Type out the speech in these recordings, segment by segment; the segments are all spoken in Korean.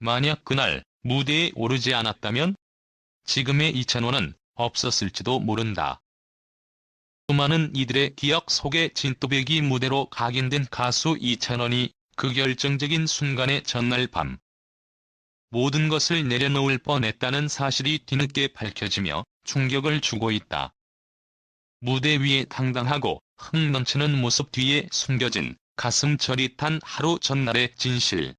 만약 그날 무대에 오르지 않았다면 지금의 이찬원은 없었을지도 모른다. 수많은 이들의 기억 속에 진또배기 무대로 각인된 가수 이찬원이 그 결정적인 순간의 전날 밤 모든 것을 내려놓을 뻔했다는 사실이 뒤늦게 밝혀지며 충격을 주고 있다. 무대 위에 당당하고 흥 넘치는 모습 뒤에 숨겨진 가슴 저릿한 하루 전날의 진실.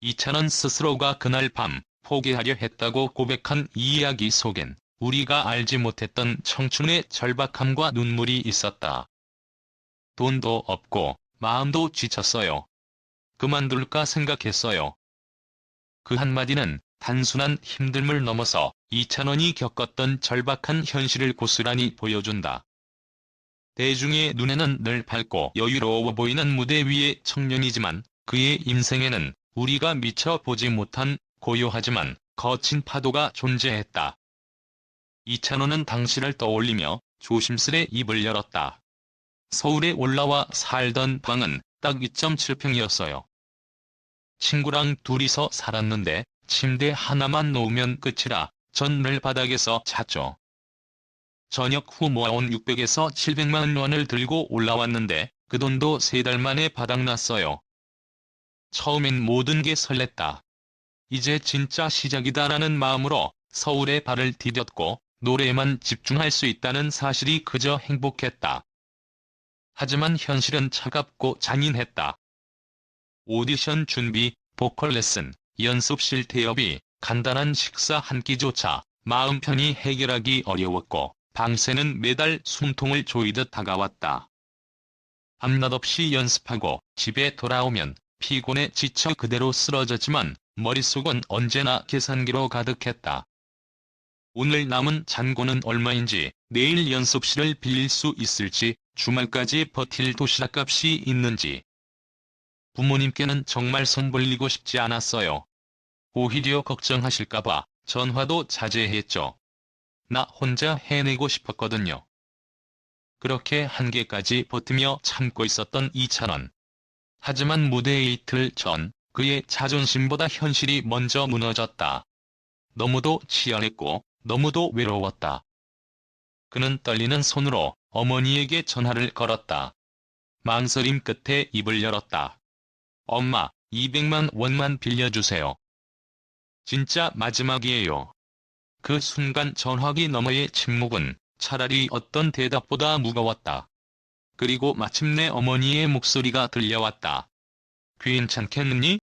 이찬원 스스로가 그날 밤 포기하려 했다고 고백한 이 이야기 속엔 우리가 알지 못했던 청춘의 절박함과 눈물이 있었다. 돈도 없고 마음도 지쳤어요. 그만둘까 생각했어요. 그 한마디는 단순한 힘듦을 넘어서 이찬원이 겪었던 절박한 현실을 고스란히 보여준다. 대중의 눈에는 늘 밝고 여유로워 보이는 무대 위의 청년이지만 그의 인생에는 우리가 미처 보지 못한 고요하지만 거친 파도가 존재했다. 이찬원은 당시를 떠올리며 조심스레 입을 열었다. 서울에 올라와 살던 방은 딱 2.7평이었어요. 친구랑 둘이서 살았는데 침대 하나만 놓으면 끝이라 전늘 바닥에서 잤죠. 저녁 후 모아온 600에서 700만 원을 들고 올라왔는데 그 돈도 세 달 만에 바닥났어요. 처음엔 모든 게 설렜다. 이제 진짜 시작이다라는 마음으로 서울에 발을 디뎠고 노래에만 집중할 수 있다는 사실이 그저 행복했다. 하지만 현실은 차갑고 잔인했다. 오디션 준비, 보컬 레슨, 연습실 대여비, 간단한 식사 한 끼조차 마음 편히 해결하기 어려웠고 방새는 매달 숨통을 조이듯 다가왔다. 밤낮 없이 연습하고 집에 돌아오면 피곤에 지쳐 그대로 쓰러졌지만 머릿속은 언제나 계산기로 가득했다. 오늘 남은 잔고는 얼마인지, 내일 연습실을 빌릴 수 있을지, 주말까지 버틸 도시락값이 있는지. 부모님께는 정말 손 벌리고 싶지 않았어요. 오히려 걱정하실까봐 전화도 자제했죠. 나 혼자 해내고 싶었거든요. 그렇게 한계까지 버티며 참고 있었던 이찬원. 하지만 무대 이틀 전 그의 자존심보다 현실이 먼저 무너졌다. 너무도 치열했고 너무도 외로웠다. 그는 떨리는 손으로 어머니에게 전화를 걸었다. 망설임 끝에 입을 열었다. 엄마, 200만 원만 빌려주세요. 진짜 마지막이에요. 그 순간 전화기 너머의 침묵은 차라리 어떤 대답보다 무거웠다. 그리고 마침내 어머니의 목소리가 들려왔다. 괜찮겠니?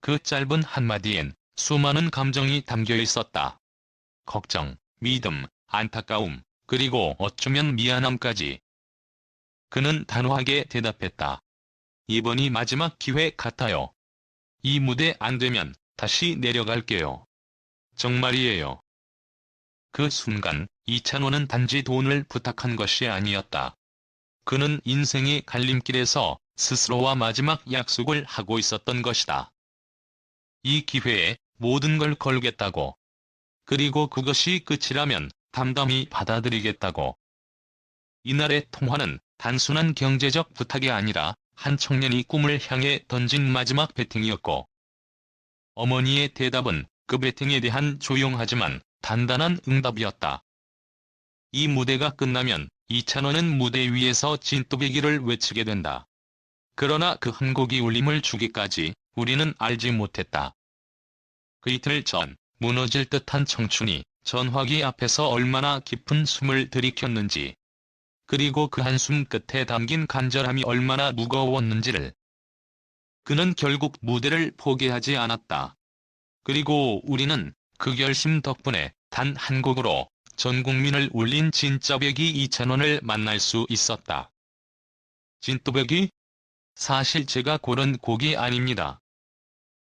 그 짧은 한마디엔 수많은 감정이 담겨 있었다. 걱정, 믿음, 안타까움, 그리고 어쩌면 미안함까지. 그는 단호하게 대답했다. 이번이 마지막 기회 같아요. 이 무대 안 되면 다시 내려갈게요. 정말이에요. 그 순간 이찬호는 단지 돈을 부탁한 것이 아니었다. 그는 인생의 갈림길에서 스스로와 마지막 약속을 하고 있었던 것이다. 이 기회에 모든 걸 걸겠다고. 그리고 그것이 끝이라면 담담히 받아들이겠다고. 이날의 통화는 단순한 경제적 부탁이 아니라 한 청년이 꿈을 향해 던진 마지막 배팅이었고 어머니의 대답은 그 배팅에 대한 조용하지만 단단한 응답이었다. 이 무대가 끝나면 이찬원은 무대 위에서 진또배기를 외치게 된다. 그러나 그 한 곡이 울림을 주기까지 우리는 알지 못했다. 그 이틀 전 무너질 듯한 청춘이 전화기 앞에서 얼마나 깊은 숨을 들이켰는지 그리고 그 한숨 끝에 담긴 간절함이 얼마나 무거웠는지를 그는 결국 무대를 포기하지 않았다. 그리고 우리는 그 결심 덕분에 단 한 곡으로 전 국민을 울린 진짜배기 이찬원을 만날 수 있었다. 진또배기? 사실 제가 고른 곡이 아닙니다.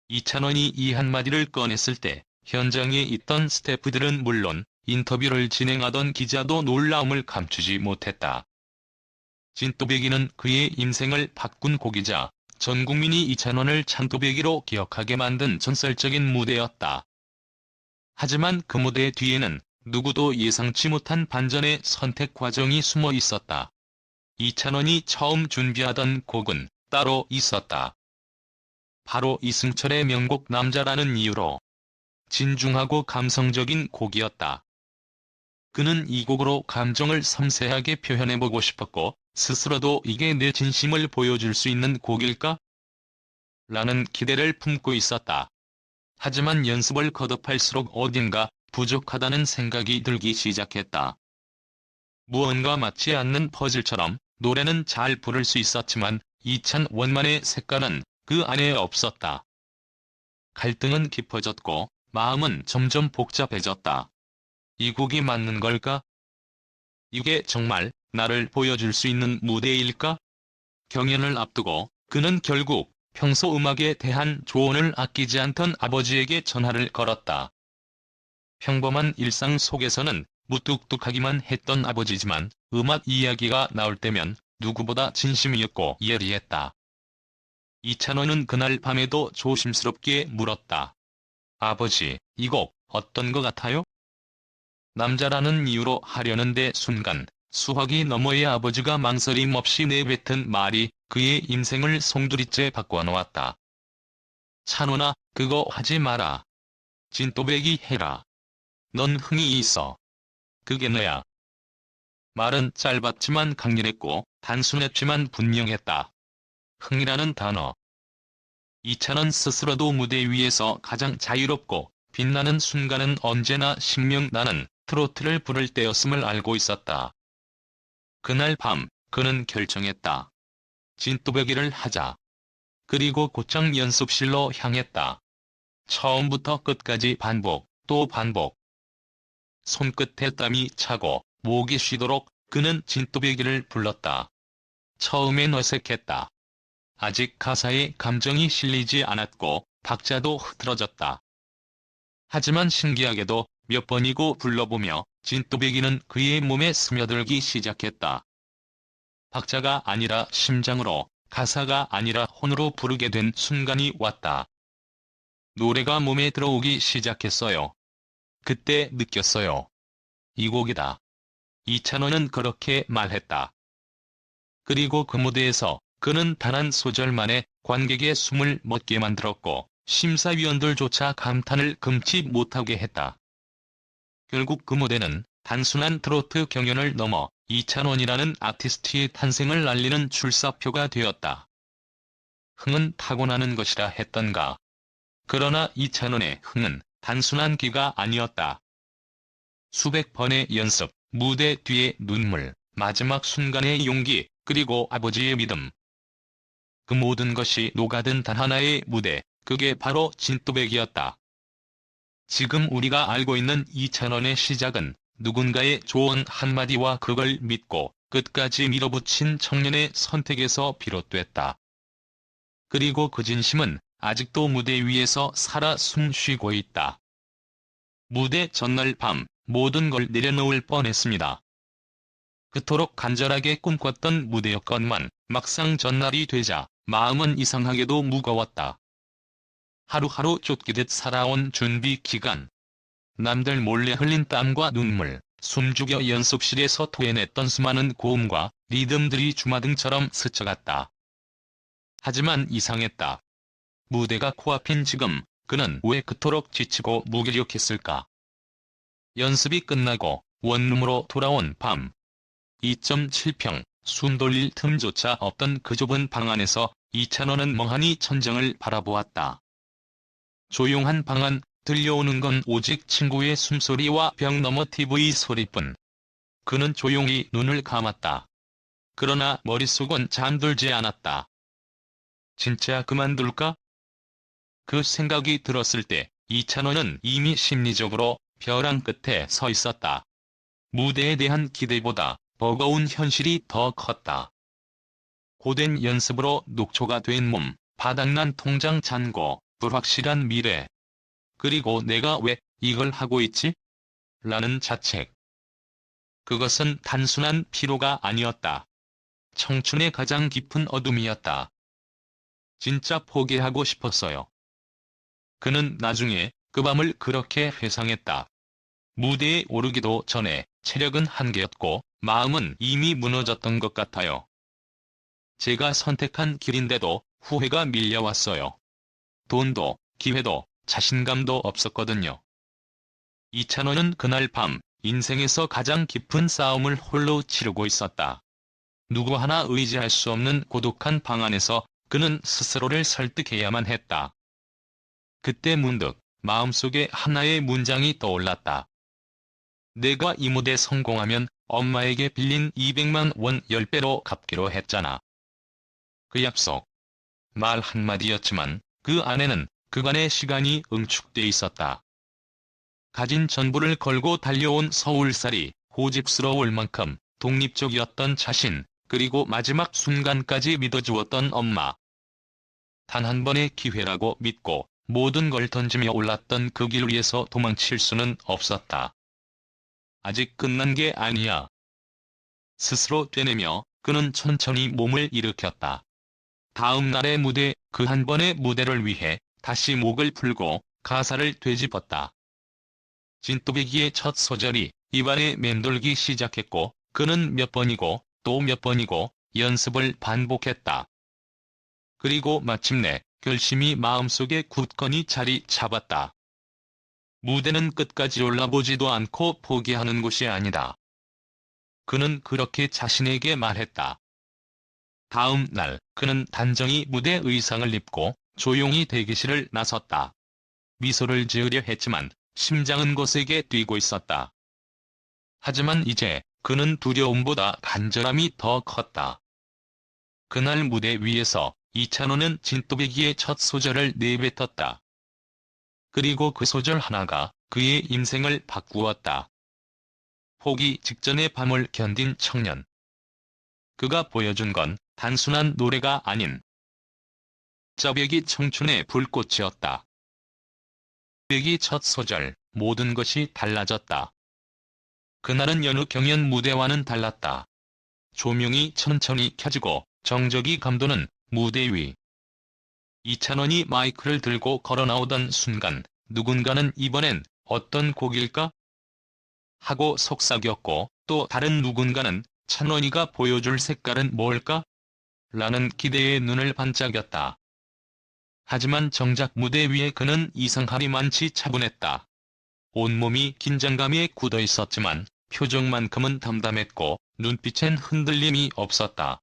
이찬원이 이 한마디를 꺼냈을 때 현장에 있던 스태프들은 물론 인터뷰를 진행하던 기자도 놀라움을 감추지 못했다. 진또배기는 그의 인생을 바꾼 곡이자 전 국민이 이찬원을 찬또배기로 기억하게 만든 전설적인 무대였다. 하지만 그 무대 뒤에는 누구도 예상치 못한 반전의 선택 과정이 숨어 있었다. 이찬원이 처음 준비하던 곡은 따로 있었다. 바로 이승철의 명곡 남자라는 이유로 진중하고 감성적인 곡이었다. 그는 이 곡으로 감정을 섬세하게 표현해보고 싶었고 스스로도 이게 내 진심을 보여줄 수 있는 곡일까? 라는 기대를 품고 있었다. 하지만 연습을 거듭할수록 어딘가 부족하다는 생각이 들기 시작했다. 무언가 맞지 않는 퍼즐처럼 노래는 잘 부를 수 있었지만 이찬 원만의 색깔은 그 안에 없었다. 갈등은 깊어졌고 마음은 점점 복잡해졌다. 이 곡이 맞는 걸까? 이게 정말 나를 보여줄 수 있는 무대일까? 경연을 앞두고 그는 결국 평소 음악에 대한 조언을 아끼지 않던 아버지에게 전화를 걸었다. 평범한 일상 속에서는 무뚝뚝하기만 했던 아버지지만 음악 이야기가 나올 때면 누구보다 진심이었고 예리했다. 이찬원은 그날 밤에도 조심스럽게 물었다. 아버지, 이 곡 어떤 것 같아요? 남자라는 이유로 하려는데 순간 수학이 너머의 아버지가 망설임 없이 내뱉은 말이 그의 인생을 송두리째 바꿔놓았다. 찬원아, 그거 하지 마라. 진또배기 해라. 넌 흥이 있어. 그게 너야. 말은 짧았지만 강렬했고 단순했지만 분명했다. 흥이라는 단어. 이찬원 스스로도 무대 위에서 가장 자유롭고 빛나는 순간은 언제나 신명 나는 트로트를 부를 때였음을 알고 있었다. 그날 밤 그는 결정했다. 진또배기를 하자. 그리고 곧장 연습실로 향했다. 처음부터 끝까지 반복, 또 반복. 손끝에 땀이 차고 목이 쉬도록 그는 진또배기를 불렀다. 처음엔 어색했다. 아직 가사에 감정이 실리지 않았고 박자도 흐트러졌다. 하지만 신기하게도 몇 번이고 불러보며 진또배기는 그의 몸에 스며들기 시작했다. 박자가 아니라 심장으로, 가사가 아니라 혼으로 부르게 된 순간이 왔다. 노래가 몸에 들어오기 시작했어요. 그때 느꼈어요. 이 곡이다. 이찬원은 그렇게 말했다. 그리고 그 무대에서 그는 단 한 소절만에 관객의 숨을 멎게 만들었고 심사위원들조차 감탄을 금치 못하게 했다. 결국 그 무대는 단순한 트로트 경연을 넘어 이찬원이라는 아티스트의 탄생을 알리는 출사표가 되었다. 흥은 타고나는 것이라 했던가. 그러나 이찬원의 흥은 단순한 기가 아니었다. 수백 번의 연습, 무대 뒤의 눈물, 마지막 순간의 용기, 그리고 아버지의 믿음. 그 모든 것이 녹아든 단 하나의 무대, 그게 바로 진또백이었다. 지금 우리가 알고 있는 이찬원의 시작은 누군가의 조언 한마디와 그걸 믿고 끝까지 밀어붙인 청년의 선택에서 비롯됐다. 그리고 그 진심은 아직도 무대 위에서 살아 숨쉬고 있다. 무대 전날 밤 모든 걸 내려놓을 뻔했습니다. 그토록 간절하게 꿈꿨던 무대였건만 막상 전날이 되자 마음은 이상하게도 무거웠다. 하루하루 쫓기듯 살아온 준비 기간. 남들 몰래 흘린 땀과 눈물, 숨죽여 연습실에서 토해냈던 수많은 고음과 리듬들이 주마등처럼 스쳐갔다. 하지만 이상했다. 무대가 코앞인 지금 그는 왜 그토록 지치고 무기력했을까? 연습이 끝나고 원룸으로 돌아온 밤. 2.7평, 숨 돌릴 틈조차 없던 그 좁은 방 안에서 이찬원은 멍하니 천정을 바라보았다. 조용한 방 안 들려오는 건 오직 친구의 숨소리와 벽 너머 TV 소리뿐. 그는 조용히 눈을 감았다. 그러나 머릿속은 잠들지 않았다. 진짜 그만둘까? 그 생각이 들었을 때 이찬원은 이미 심리적으로 벼랑 끝에 서 있었다. 무대에 대한 기대보다 버거운 현실이 더 컸다. 고된 연습으로 녹초가 된 몸, 바닥난 통장 잔고, 불확실한 미래. 그리고 내가 왜 이걸 하고 있지? 라는 자책. 그것은 단순한 피로가 아니었다. 청춘의 가장 깊은 어둠이었다. 진짜 포기하고 싶었어요. 그는 나중에 그 밤을 그렇게 회상했다. 무대에 오르기도 전에 체력은 한계였고 마음은 이미 무너졌던 것 같아요. 제가 선택한 길인데도 후회가 밀려왔어요. 돈도, 기회도, 자신감도 없었거든요. 이찬원은 그날 밤 인생에서 가장 깊은 싸움을 홀로 치르고 있었다. 누구 하나 의지할 수 없는 고독한 방 안에서 그는 스스로를 설득해야만 했다. 그때 문득 마음속에 하나의 문장이 떠올랐다. 내가 이 무대 성공하면 엄마에게 빌린 200만 원 10배로 갚기로 했잖아. 그 약속. 말 한마디였지만 그 안에는 그간의 시간이 응축돼 있었다. 가진 전부를 걸고 달려온 서울살이 고집스러울 만큼 독립적이었던 자신, 그리고 마지막 순간까지 믿어주었던 엄마. 단 한 번의 기회라고 믿고 모든 걸 던지며 올랐던 그 길 위에서 도망칠 수는 없었다. 아직 끝난 게 아니야. 스스로 되뇌며 그는 천천히 몸을 일으켰다. 다음 날의 무대, 그 한 번의 무대를 위해 다시 목을 풀고 가사를 되짚었다. 진또배기의 첫 소절이 입안에 맴돌기 시작했고 그는 몇 번이고 또 몇 번이고 연습을 반복했다. 그리고 마침내 결심이 마음속에 굳건히 자리 잡았다. 무대는 끝까지 올라보지도 않고 포기하는 곳이 아니다. 그는 그렇게 자신에게 말했다. 다음 날 그는 단정히 무대 의상을 입고 조용히 대기실을 나섰다. 미소를 지으려 했지만 심장은 거세게 뛰고 있었다. 하지만 이제 그는 두려움보다 간절함이 더 컸다. 그날 무대 위에서 이찬호는 진또배기의 첫 소절을 내뱉었다. 그리고 그 소절 하나가 그의 인생을 바꾸었다. 포기 직전의 밤을 견딘 청년. 그가 보여준 건 단순한 노래가 아닌 저벽이 청춘의 불꽃이었다. 백이 첫 소절, 모든 것이 달라졌다. 그날은 여느 경연 무대와는 달랐다. 조명이 천천히 켜지고 정적이 감도는 무대 위. 이찬원이 마이크를 들고 걸어 나오던 순간 누군가는 이번엔 어떤 곡일까? 하고 속삭였고 또 다른 누군가는 찬원이가 보여줄 색깔은 뭘까? 라는 기대에 눈을 반짝였다. 하지만 정작 무대 위에 그는 이상하리만치 차분했다. 온몸이 긴장감에 굳어 있었지만 표정만큼은 담담했고 눈빛엔 흔들림이 없었다.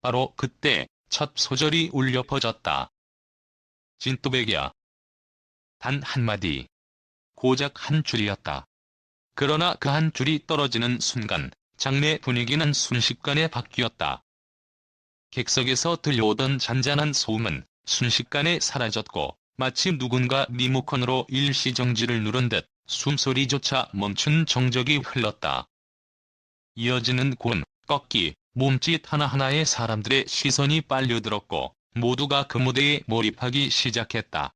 바로 그때 첫 소절이 울려 퍼졌다. 진또백이야. 단 한마디. 고작 한 줄이었다. 그러나 그 한 줄이 떨어지는 순간 장내 분위기는 순식간에 바뀌었다. 객석에서 들려오던 잔잔한 소음은 순식간에 사라졌고 마치 누군가 리모컨으로 일시정지를 누른 듯 숨소리조차 멈춘 정적이 흘렀다. 이어지는 고음, 꺾기, 몸짓 하나하나에 사람들의 시선이 빨려들었고 모두가 그 무대에 몰입하기 시작했다.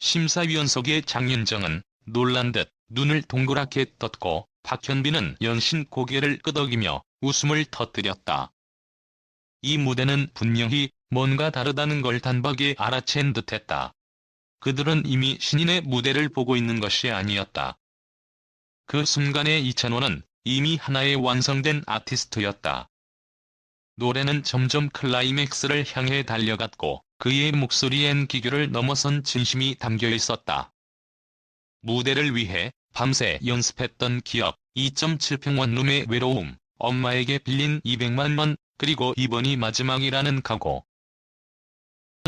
심사위원석의 장윤정은 놀란 듯 눈을 동그랗게 떴고 박현빈은 연신 고개를 끄덕이며 웃음을 터뜨렸다. 이 무대는 분명히 뭔가 다르다는 걸 단박에 알아챈 듯했다. 그들은 이미 신인의 무대를 보고 있는 것이 아니었다. 그 순간에 이찬호는 이미 하나의 완성된 아티스트였다. 노래는 점점 클라이맥스를 향해 달려갔고 그의 목소리엔 기교를 넘어선 진심이 담겨 있었다. 무대를 위해 밤새 연습했던 기억, 2.7평 원룸의 외로움, 엄마에게 빌린 200만 원, 그리고 이번이 마지막이라는 각오.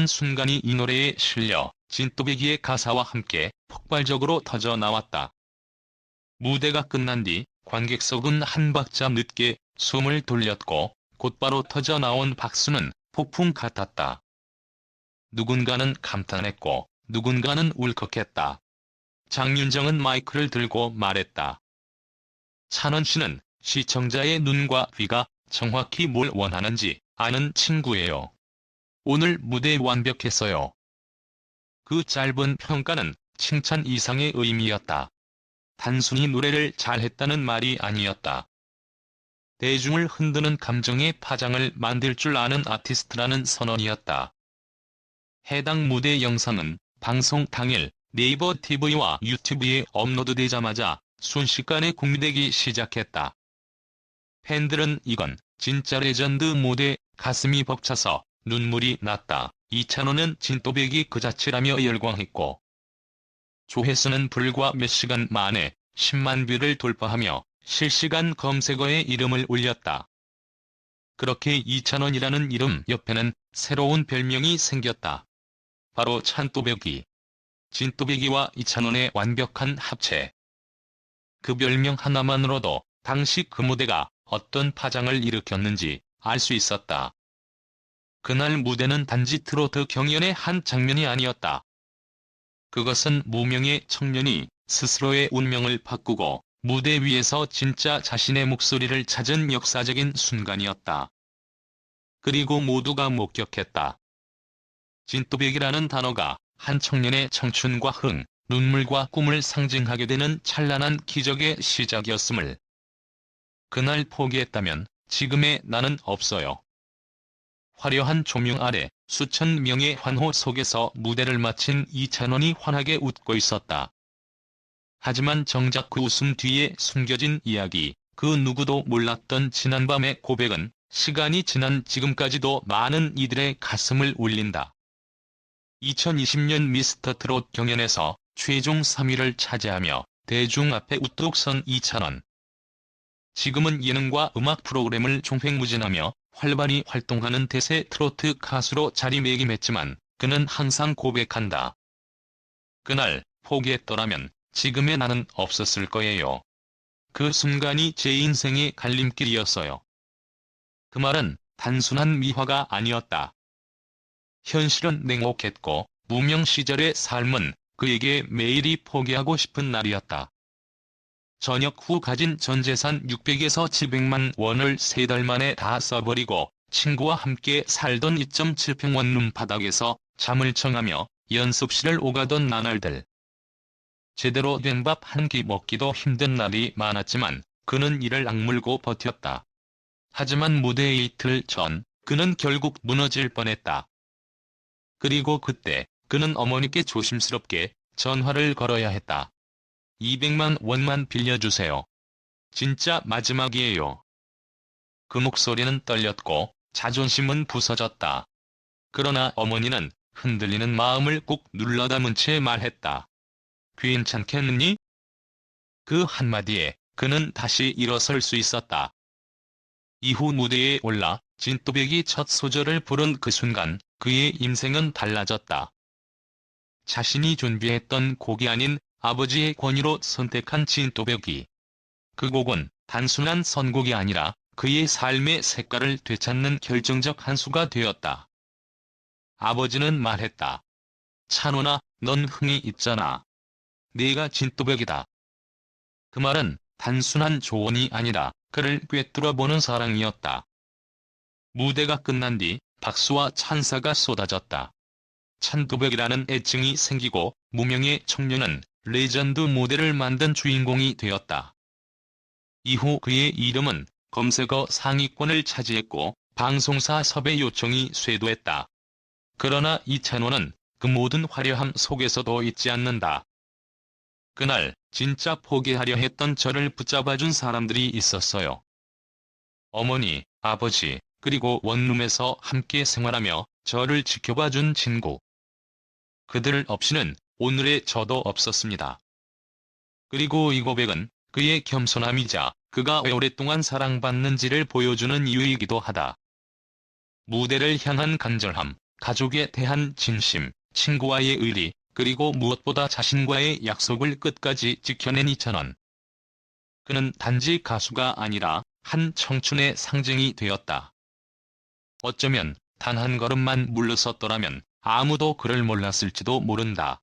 순간이 이 노래에 실려 진또배기의 가사와 함께 폭발적으로 터져 나왔다. 무대가 끝난 뒤 관객석은 한 박자 늦게 숨을 돌렸고 곧바로 터져 나온 박수는 폭풍 같았다. 누군가는 감탄했고 누군가는 울컥했다. 장윤정은 마이크를 들고 말했다. 찬원 씨는 시청자의 눈과 귀가 정확히 뭘 원하는지 아는 친구예요. 오늘 무대 완벽했어요. 그 짧은 평가는 칭찬 이상의 의미였다. 단순히 노래를 잘했다는 말이 아니었다. 대중을 흔드는 감정의 파장을 만들 줄 아는 아티스트라는 선언이었다. 해당 무대 영상은 방송 당일 네이버 TV와 유튜브에 업로드되자마자 순식간에 공개되기 시작했다. 팬들은 이건 진짜 레전드 무대 가슴이 벅차서 눈물이 났다. 이찬원은 진또배기 그 자체라며 열광했고 조회수는 불과 몇 시간 만에 10만 뷰를 돌파하며 실시간 검색어에 이름을 올렸다. 그렇게 이찬원이라는 이름 옆에는 새로운 별명이 생겼다. 바로 찬또배기. 진또배기와 이찬원의 완벽한 합체. 그 별명 하나만으로도 당시 그 무대가 어떤 파장을 일으켰는지 알 수 있었다. 그날 무대는 단지 트로트 경연의 한 장면이 아니었다. 그것은 무명의 청년이 스스로의 운명을 바꾸고 무대 위에서 진짜 자신의 목소리를 찾은 역사적인 순간이었다. 그리고 모두가 목격했다. 진또백이라는 단어가 한 청년의 청춘과 흥, 눈물과 꿈을 상징하게 되는 찬란한 기적의 시작이었음을 그날 포기했다면 지금의 나는 없어요. 화려한 조명 아래 수천 명의 환호 속에서 무대를 마친 이찬원이 환하게 웃고 있었다. 하지만 정작 그 웃음 뒤에 숨겨진 이야기, 그 누구도 몰랐던 지난밤의 고백은 시간이 지난 지금까지도 많은 이들의 가슴을 울린다. 2020년 미스터 트롯 경연에서 최종 3위를 차지하며 대중 앞에 우뚝 선 이찬원. 지금은 예능과 음악 프로그램을 종횡무진하며 활발히 활동하는 대세 트로트 가수로 자리매김했지만 그는 항상 고백한다. 그날 포기했더라면 지금의 나는 없었을 거예요. 그 순간이 제 인생의 갈림길이었어요. 그 말은 단순한 미화가 아니었다. 현실은 냉혹했고 무명 시절의 삶은 그에게 매일이 포기하고 싶은 날이었다. 전역 후 가진 전 재산 600에서 700만 원을 세 달 만에 다 써버리고 친구와 함께 살던 2.7평 원 룸 바닥에서 잠을 청하며 연습실을 오가던 나날들. 제대로 된 밥 한 끼 먹기도 힘든 날이 많았지만 그는 이를 악물고 버텼다. 하지만 무대 이틀 전 그는 결국 무너질 뻔했다. 그리고 그때 그는 어머니께 조심스럽게 전화를 걸어야 했다. 200만 원만 빌려주세요. 진짜 마지막이에요. 그 목소리는 떨렸고 자존심은 부서졌다. 그러나 어머니는 흔들리는 마음을 꾹 눌러 담은 채 말했다. 괜찮겠느니? 그 한마디에 그는 다시 일어설 수 있었다. 이후 무대에 올라 진또백이 첫 소절을 부른 그 순간 그의 인생은 달라졌다. 자신이 준비했던 곡이 아닌 아버지의 권위로 선택한 진또백이. 그 곡은 단순한 선곡이 아니라 그의 삶의 색깔을 되찾는 결정적 한 수가 되었다. 아버지는 말했다. 찬원아, 넌 흥이 있잖아. 네가 진또백이다. 그 말은 단순한 조언이 아니라 그를 꿰뚫어보는 사랑이었다. 무대가 끝난 뒤 박수와 찬사가 쏟아졌다. 찬도백이라는 애칭이 생기고 무명의 청년은 레전드 모델을 만든 주인공이 되었다. 이후 그의 이름은 검색어 상위권을 차지했고 방송사 섭외 요청이 쇄도했다. 그러나 이찬호는 그 모든 화려함 속에서도 잊지 않는다. 그날 진짜 포기하려 했던 저를 붙잡아준 사람들이 있었어요. 어머니, 아버지, 그리고 원룸에서 함께 생활하며 저를 지켜봐준 친구. 그들 없이는 오늘의 저도 없었습니다. 그리고 이 고백은 그의 겸손함이자 그가 왜 오랫동안 사랑받는지를 보여주는 이유이기도 하다. 무대를 향한 간절함, 가족에 대한 진심, 친구와의 의리, 그리고 무엇보다 자신과의 약속을 끝까지 지켜낸 이찬원. 그는 단지 가수가 아니라 한 청춘의 상징이 되었다. 어쩌면 단 한 걸음만 물러섰더라면 아무도 그를 몰랐을지도 모른다.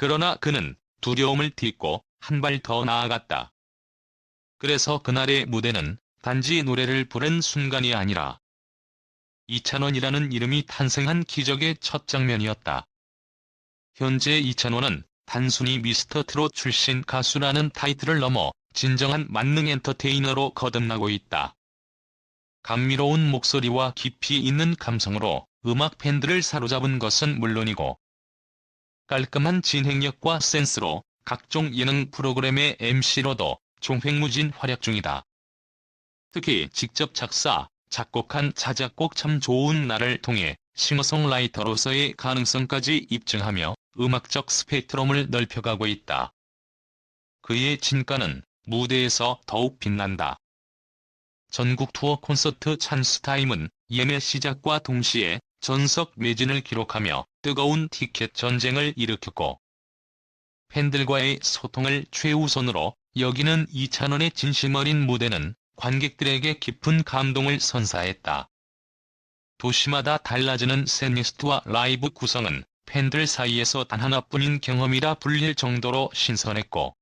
그러나 그는 두려움을 딛고 한 발 더 나아갔다. 그래서 그날의 무대는 단지 노래를 부른 순간이 아니라 이찬원이라는 이름이 탄생한 기적의 첫 장면이었다. 현재 이찬원은 단순히 미스터 트롯 출신 가수라는 타이틀을 넘어 진정한 만능 엔터테이너로 거듭나고 있다. 감미로운 목소리와 깊이 있는 감성으로 음악 팬들을 사로잡은 것은 물론이고 깔끔한 진행력과 센스로 각종 예능 프로그램의 MC로도 종횡무진 활약 중이다. 특히 직접 작사, 작곡한 자작곡 참 좋은 날을 통해 싱어송라이터로서의 가능성까지 입증하며 음악적 스펙트럼을 넓혀가고 있다. 그의 진가는 무대에서 더욱 빛난다. 전국 투어 콘서트 찬스타임은 예매 시작과 동시에 전석 매진을 기록하며 뜨거운 티켓 전쟁을 일으켰고 팬들과의 소통을 최우선으로 여기는 이찬원의 진심 어린 무대는 관객들에게 깊은 감동을 선사했다. 도시마다 달라지는 셋리스트와 라이브 구성은 팬들 사이에서 단 하나뿐인 경험이라 불릴 정도로 신선했고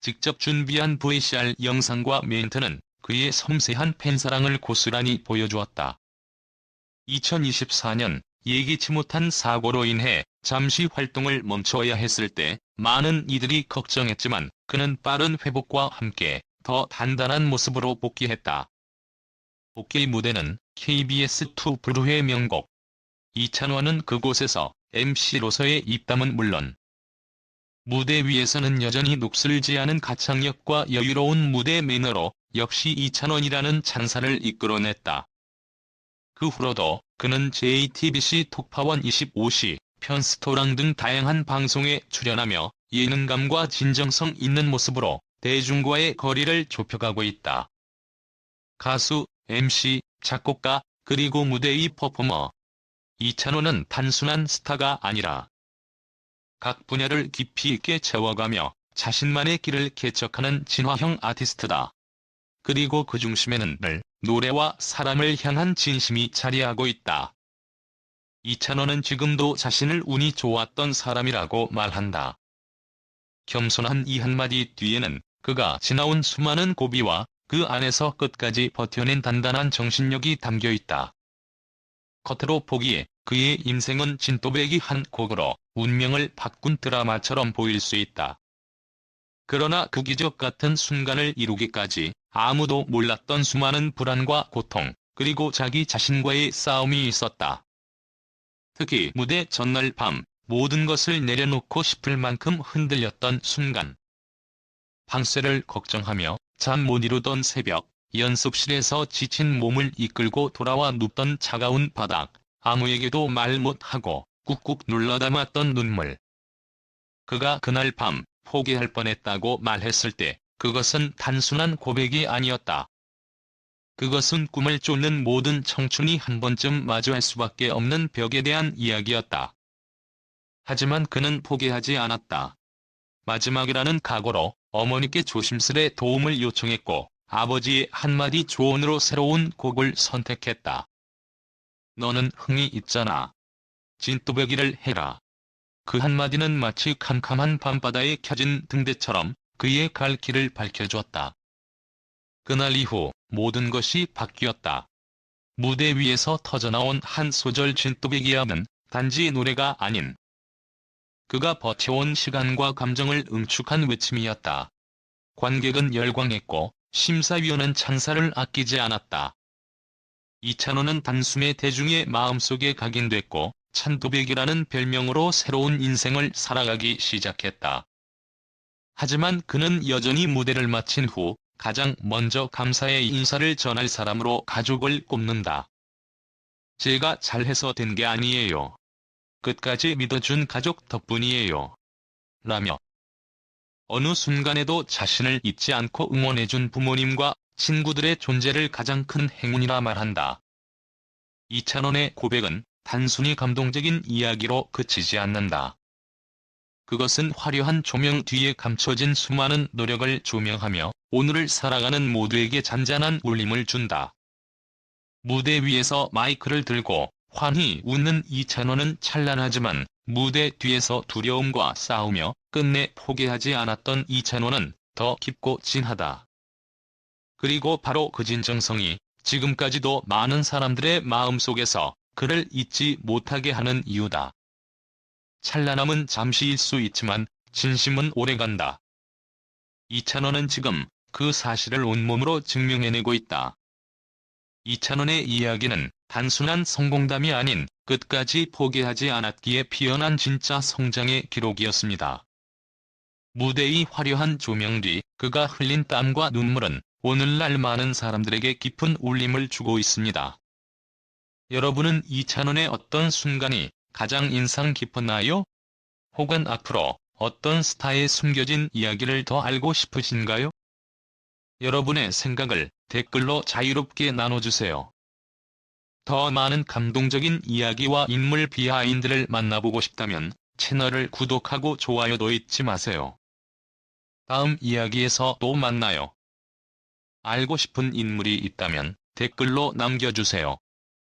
직접 준비한 VCR 영상과 멘트는 그의 섬세한 팬사랑을 고스란히 보여주었다. 2024년 예기치 못한 사고로 인해 잠시 활동을 멈춰야 했을 때 많은 이들이 걱정했지만 그는 빠른 회복과 함께 더 단단한 모습으로 복귀했다. 복귀 무대는 KBS2 브루의 명곡. 이찬원은 그곳에서 MC로서의 입담은 물론 무대 위에서는 여전히 녹슬지 않은 가창력과 여유로운 무대 매너로 역시 이찬원이라는 찬사를 이끌어냈다. 그 후로도 그는 JTBC 톡파원 25시, 편스토랑 등 다양한 방송에 출연하며 예능감과 진정성 있는 모습으로 대중과의 거리를 좁혀가고 있다. 가수, MC, 작곡가, 그리고 무대의 퍼포머. 이찬호는 단순한 스타가 아니라 각 분야를 깊이 있게 채워가며 자신만의 길을 개척하는 진화형 아티스트다. 그리고 그 중심에는 늘 노래와 사람을 향한 진심이 자리하고 있다. 이찬원은 지금도 자신을 운이 좋았던 사람이라고 말한다. 겸손한 이 한마디 뒤에는 그가 지나온 수많은 고비와 그 안에서 끝까지 버텨낸 단단한 정신력이 담겨 있다. 겉으로 보기에 그의 인생은 진또배기 한 곡으로 운명을 바꾼 드라마처럼 보일 수 있다. 그러나 그 기적 같은 순간을 이루기까지 아무도 몰랐던 수많은 불안과 고통, 그리고 자기 자신과의 싸움이 있었다. 특히 무대 전날 밤 모든 것을 내려놓고 싶을 만큼 흔들렸던 순간. 방세를 걱정하며 잠 못 이루던 새벽, 연습실에서 지친 몸을 이끌고 돌아와 눕던 차가운 바닥, 아무에게도 말 못하고 꾹꾹 눌러 담았던 눈물. 그가 그날 밤 포기할 뻔했다고 말했을 때 그것은 단순한 고백이 아니었다. 그것은 꿈을 쫓는 모든 청춘이 한 번쯤 마주할 수밖에 없는 벽에 대한 이야기였다. 하지만 그는 포기하지 않았다. 마지막이라는 각오로 어머니께 조심스레 도움을 요청했고 아버지의 한마디 조언으로 새로운 곡을 선택했다. 너는 흥이 있잖아. 진또배기를 해라. 그 한마디는 마치 캄캄한 밤바다에 켜진 등대처럼 그의 갈 길을 밝혀주었다. 그날 이후 모든 것이 바뀌었다. 무대 위에서 터져나온 한 소절 진또배기야는 단지 노래가 아닌 그가 버텨온 시간과 감정을 응축한 외침이었다. 관객은 열광했고 심사위원은 찬사를 아끼지 않았다. 이찬호는 단숨에 대중의 마음속에 각인됐고 찬도백이라는 별명으로 새로운 인생을 살아가기 시작했다. 하지만 그는 여전히 무대를 마친 후 가장 먼저 감사의 인사를 전할 사람으로 가족을 꼽는다. 제가 잘해서 된 게 아니에요. 끝까지 믿어준 가족 덕분이에요. 라며 어느 순간에도 자신을 잊지 않고 응원해준 부모님과 친구들의 존재를 가장 큰 행운이라 말한다. 이찬원의 고백은 단순히 감동적인 이야기로 그치지 않는다. 그것은 화려한 조명 뒤에 감춰진 수많은 노력을 조명하며 오늘을 살아가는 모두에게 잔잔한 울림을 준다. 무대 위에서 마이크를 들고 환히 웃는 이찬원은 찬란하지만 무대 뒤에서 두려움과 싸우며 끝내 포기하지 않았던 이찬원은 더 깊고 진하다. 그리고 바로 그 진정성이 지금까지도 많은 사람들의 마음속에서 그를 잊지 못하게 하는 이유다. 찬란함은 잠시일 수 있지만 진심은 오래간다. 이찬원은 지금 그 사실을 온몸으로 증명해내고 있다. 이찬원의 이야기는 단순한 성공담이 아닌 끝까지 포기하지 않았기에 피어난 진짜 성장의 기록이었습니다. 무대의 화려한 조명 뒤 그가 흘린 땀과 눈물은 오늘날 많은 사람들에게 깊은 울림을 주고 있습니다. 여러분은 이찬원의 어떤 순간이 가장 인상 깊었나요? 혹은 앞으로 어떤 스타의 숨겨진 이야기를 더 알고 싶으신가요? 여러분의 생각을 댓글로 자유롭게 나눠주세요. 더 많은 감동적인 이야기와 인물 비하인드를 만나보고 싶다면 채널을 구독하고 좋아요도 잊지 마세요. 다음 이야기에서 또 만나요. 알고 싶은 인물이 있다면 댓글로 남겨주세요.